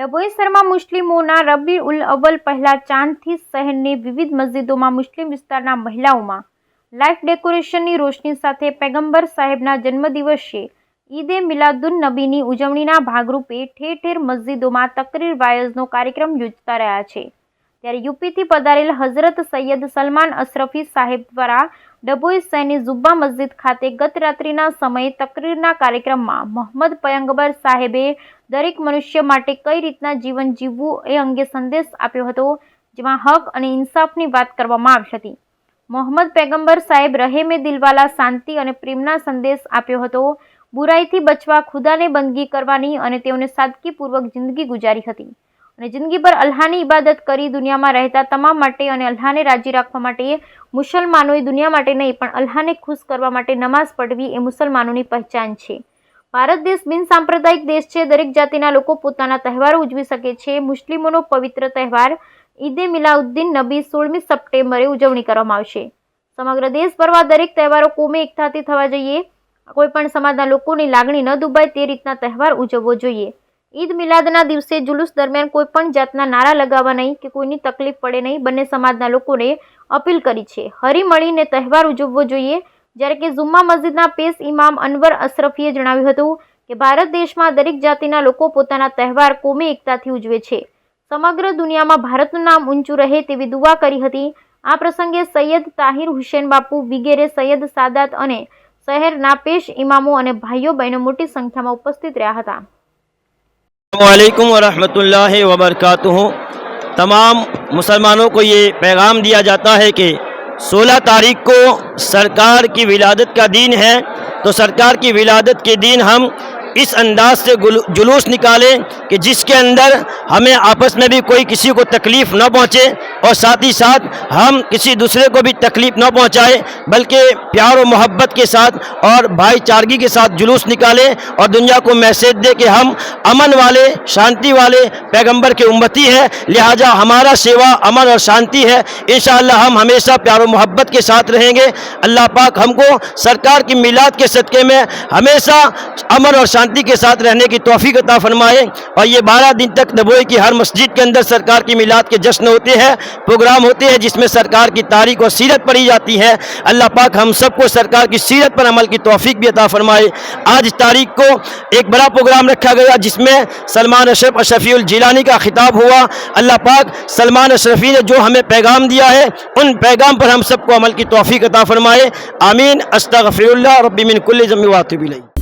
ડભોઈસરમાં મુસ્લિમોના રબી ઉલ અવ્વલ પહેલા ચાંદથી શહેરની વિવિધ મસ્જિદોમાં મુસ્લિમ વિસ્તારના મહિલાઓમાં લાઇફ ડેકોરેશનની રોશની સાથે પેગંબર સાહેબના જન્મદિવસે ઈદે મિલાદુન નબીની ઉજવણીના ભાગરૂપે ઠેર ઠેર મસ્જિદોમાં તકરીર વાયઝનો કાર્યક્રમ યોજતા રહ્યા છે. ત્યારે યુપીથી પધારેલ હઝરત સૈયદ સલમાન અશરફી સાહેબ દ્વારા ડભોઈ શહેરની ઝુબ્બા મસ્જિદ ખાતે ગત રાત્રિના સમયે તકરીરના કાર્યક્રમમાં મોહમ્મદ પયંગબર સાહેબે દરેક મનુષ્ય માટે કઈ રીતના જીવન જીવવું એ અંગે સંદેશ આપ્યો હતો, જેમાં હક અને ઇન્સાફની વાત કરવામાં આવી હતી. મોહમ્મદ પેગંબર સાહેબ રહેમે દિલવાલા શાંતિ અને પ્રેમના સંદેશ આપ્યો હતો, બુરાઈથી બચવા ખુદાને બંદગી કરવાની અને તેઓને સાદગીપૂર્વક જિંદગી ગુજારી હતી. અને જિંદગીભર અલ્હાની ઇબાદત કરી દુનિયામાં રહેતા તમામ માટે અને અલ્લાહને રાજી રાખવા માટે મુસલમાનોએ દુનિયા માટે નહીં, પણ અલ્હાને ખુશ કરવા માટે નમાઝ પઢવી એ મુસલમાનોની પહેચાન છે. ભારત દેશ બિનસાંપ્રદાયિક દેશ છે. દરેક જાતિના લોકો પોતાના તહેવારો ઉજવી શકે છે. મુસ્લિમોનો પવિત્ર તહેવાર ઈદે મિલાઉદ્દીન નબી સોળમી સપ્ટેમ્બરે ઉજવણી કરવામાં આવશે. સમગ્ર દેશભરમાં દરેક તહેવારો કોમે એકતાથી થવા જોઈએ. કોઈ પણ સમાજના લોકોની લાગણી ન દુબાય તે રીતના તહેવાર ઉજવવો જોઈએ. ઈદ મિલાદના દિવસે જુલુસ દરમિયાન કોઈ પણ જાતના નારા લગાવવા નહીં કે કોઈની તકલીફ પડે નહીં, બંને સમાજના લોકોને અપીલ કરી છે. હરી મળીને તહેવાર ઉજવવો જોઈએ. જ્યારે કે ઝુમ્મા મસ્જિદના પેશ ઇમામ અનવર અશરફીએ જણાવ્યું હતું કે, ભારત દેશમાં દરેક જાતિના લોકો પોતાના તહેવાર કોમી એકતાથી ઉજવે છે. સમગ્ર દુનિયામાં ભારતનું નામ ઊંચું રહે તેવી દુઆ કરી હતી. આ પ્રસંગે સૈયદ તાહિર હુસેન બાપુ, વગેરે સૈયદ સાદાત અને શહેરના પેશ ઇમામો અને ભાઈઓ બહેનો મોટી સંખ્યામાં ઉપસ્થિત રહ્યા હતા. السلام علیکم ورحمۃ اللہ وبرکاتہ۔ تمام مسلمانوں کو یہ پیغام دیا جاتا ہے کہ سولہ تاریخ کو سرکار کی ولادت کا دین ہے۔ تو سرکار کی ولادت کے دین ہم اس انداز سے جلوس نکالیں کہ جس کے اندر ہمیں آپس میں بھی کوئی کسی کو تکلیف نہ پہنچے۔ اور ساتھ ہی ساتھ ہم کسی دوسرے کو بھی تکلیف نہ پہنچائے بلکہ پیار و محبت کے ساتھ اور بھائی چارگی کے ساتھ جلوس نکالیں اور دنیا کو میسج دے کہ ہم امن والے، شانتی والے پیغمبر کے امتی ہیں۔ لہٰذا ہمارا سیوا امن اور شانتی ہے۔ انشاءاللہ ہم ہمیشہ پیار و محبت کے ساتھ رہیں گے۔ اللہ پاک ہم کو سرکار کی میلاد کے صدقے میں ہمیشہ امن اور شانتی کے ساتھ رہنے کی توفیق عطا فرمائے۔ اور یہ بارہ دن تک نبوئی کی ہر مسجد کے اندر سرکار کی میلاد کے جشن ہوتے ہیں۔ پروگرام ہوتے ہیں جس میں سرکار کی تاریخ اور سیرت پڑھی جاتی ہے۔ اللہ پاک ہم سب کو سرکار کی سیرت پر عمل کی توفیق بھی عطا فرمائے۔ آج تاریخ کو ایک بڑا پروگرام رکھا گیا جس میں سلمان اشرف اشرفی الجیلانی کا خطاب ہوا۔ اللہ پاک سلمان اشرفی نے جو ہمیں پیغام دیا ہے، ان پیغام پر ہم سب کو عمل کی توفیق عطا فرمائے۔ آمین۔ استغفر اللہ رب من کل ذنب واتب الیہ۔